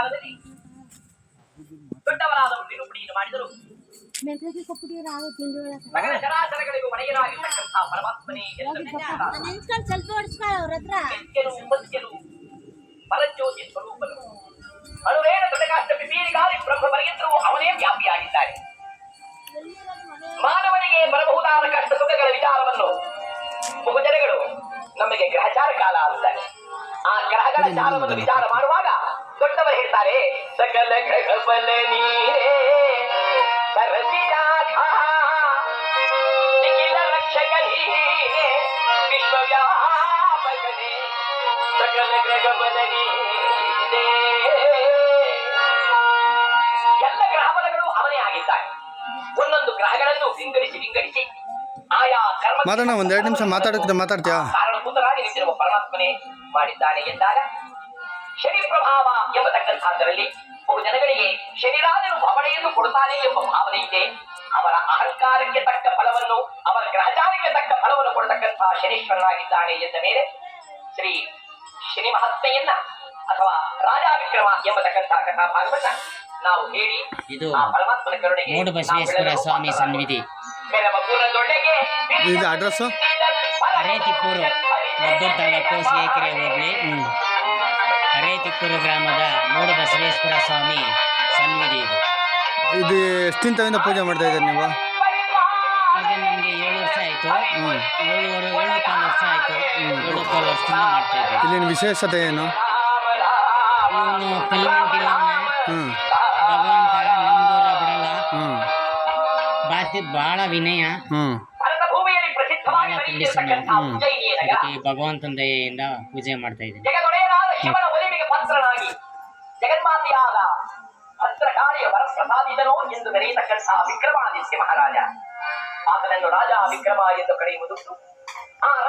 ಕಾಲದಲ್ಲಿ ದೊಡ್ಡವರಾದವರು ನಿರೂಪಣೆಯನ್ನು ಮಾಡಿದರು. ಮೆಂತ್ಯಕ್ಕೆ ಕೊಟ್ಬಿಟ್ಟಿರ ಆಗ ತಿಂಡಿ ಒಳಗೆ. ಸಕಲ ಚರಾಚರಗಳಿಗೂ ಒಡೆಯರಾಗಿರ್ತಕ್ಕಂಥ ಪರಮಾತ್ಮನೇ ಎಲ್ಲ ನೆನೆಸಿದಾಗ ನೆನ್ಸ್ಕೊಂಡು ಸ್ವಲ್ಪ ಅವ್ರ ಹತ್ರ. ನಿತ್ಯನು ಮತ್ಯನು ಪರಜ್ಯೋತಿ ಸ್ವರೂಪನು ಅಣುವೇಣ ದೊಡ್ಡಕಾಷ್ಟ ಪಿಪೀರಿಗಾಲಿ ಬ್ರಹ್ಮ ಪರ್ಯಂತರೂ ಅವನೇ ಮಾನವನಿಗೆ ಬರಬಹುದಾದ ಕಷ್ಟ ಸುಖಗಳ ವಿಚಾರವನ್ನು ಬಹುಜನಗಳು ನಮಗೆ ಗ್ರಹಚಾರ ಕಾಲ ಅಂತಾರೆ ಆ ಗ್ರಹಗಳ ಜಾಲವನ್ನು ವಿಚಾರ ಹೇಳ್ತಾರೆ ಸಕಲ ಗ್ರಹ ಬಲ ನೀರೇ ಸರಸಿಜಾತ ನಿಖಿಲ ರಕ್ಷಕ ನೀರೇ ವಿಶ್ವವ್ಯಾಪಕನೇ. ಸಕಲ ನೀರೇ. ಎಲ್ಲ ಗ್ರಹಬಲಗಳು ಅವನೇ ಆಗಿದ್ದಾನೆ ಒಂದೊಂದು ಗ್ರಹಗಳನ್ನು ವಿಂಗಡಿಸಿ ವಿಂಗಡಿಸಿ ಆಯಾ ಕರ್ಮ ಮಾತಾಡೋಣ ಒಂದ್ ಎರಡು ನಿಮಿಷ ಮಾತಾಡಕ್ಕೆ ಮಾತಾಡ್ತೀಯಾ? ಕಾರಣಭೂತರಾಗಿ ನಿಂತಿರುವ ಪರಮಾತ್ಮನೇ ಮಾಡಿದ್ದಾನೆ ಎಂದಾಗ ಶನಿ ಪ್ರಭಾವ ಎಂಬತಕ್ಕಂಥದ್ದರಲ್ಲಿ ಬಹು ಜನಗಳಿಗೆ ಶನಿರಾಜನು ಭವಣೆಯನ್ನು ಕೊಡುತ್ತಾನೆ ಎಂಬ ಭಾವನೆ ಇದೆ. ಅವರ ಅಹಂಕಾರಕ್ಕೆ ತಕ್ಕ ಫಲವನ್ನು ಅವರ ಗ್ರಹಚಾರಕ್ಕೆ ತಕ್ಕ ಫಲವನ್ನು ಕೊಡತಕ್ಕಂತಹ ಶನೀಶ್ವರನಾಗಿದ್ದಾನೆ ಎಂದ ಮೇಲೆ ಶ್ರೀ ಶನಿ ಮಹತ್ಮೆಯನ್ನ ಅಥವಾ ರಾಜಾ ವಿಕ್ರಮ ಎಂಬತಕ್ಕಂತಹ ಕಥಾಭಾಗವನ್ನ ನಾವು ಹೇಳಿ ಇದು ಪರಮಾತ್ಮನ ಕರುಣೆಗೆ ಮೂಡು ಬಸವೇಶ್ವರ ನಾವು ಸ್ವಾಮಿ ಸನ್ನಿಧಿ. ಅಡ್ರೆಸ್ ಇದು ಅಡ್ರೆಸ್ ಹರೇತಿಪ್ಪೂರು ಮದ್ದೂರು ತಾಲೂಕು ಹೋಬಳಿ ಹರೇತಿಪ್ಪೂರು ಗ್ರಾಮದ ಮೂಡು ಬಸವೇಶ್ವರ ಸ್ವಾಮಿ ಸನ್ನಿಧಿ ಇದು. ಇದು ಎಷ್ಟಿಂತವಿಂದ ಪೂಜೆ ಮಾಡ್ತಾ ಇದ್ದೀರಿ ನೀವು? ಈಗ ನಮಗೆ ಏಳು ವರ್ಷ ಆಯಿತು. ಏಳುವರೆ ಏಳು ಕಾಲು ವರ್ಷ ಆಯಿತು. ಏಳು ಕಾಲು ವರ್ಷದಿಂದ ಮಾಡ್ತಾ ಇದ್ದೀವಿ. ಇಲ್ಲಿನ ವಿಶೇಷತೆ ಏನು? ಇವನು ಕಲ್ಮೆಂಟ್ ಇಲ್ಲವನ ಹ್ಞೂ ಭಗವಂತ ನಮ್ದೂರ ಬಿಡಲ್ಲ. ಹ್ಞೂ ಬಾತಿ ಭಾಳ ವಿನಯ. ಹ್ಞೂ ಭೂಮಿಯಲ್ಲಿ ಪ್ರಸಿದ್ಧವಾಗಿ ಭಾಳ ಕಂಡೀಷನ್ ಅದಕ್ಕೆ ಭಗವಂತನ ದಯೆಯಿಂದ ಪೂಜೆ ಮಾಡ್ತಾ ಇದ್ದೀನಿ. ಪಾತ್ರನಾಗಿ ಜಗನ್ಮಾತೆಯಾದ ಭದ್ರಕಾಳಿಯ ವರಪ್ರಸಾದಿತನೋ ಎಂದು ಕರೆಯತಕ್ಕಂತಹ ವಿಕ್ರಮಾದಿತ್ಯ ಮಹಾರಾಜ. ಆತನನ್ನು ರಾಜ ವಿಕ್ರಮ ಎಂದು ಕರೆಯುವುದು. ಆ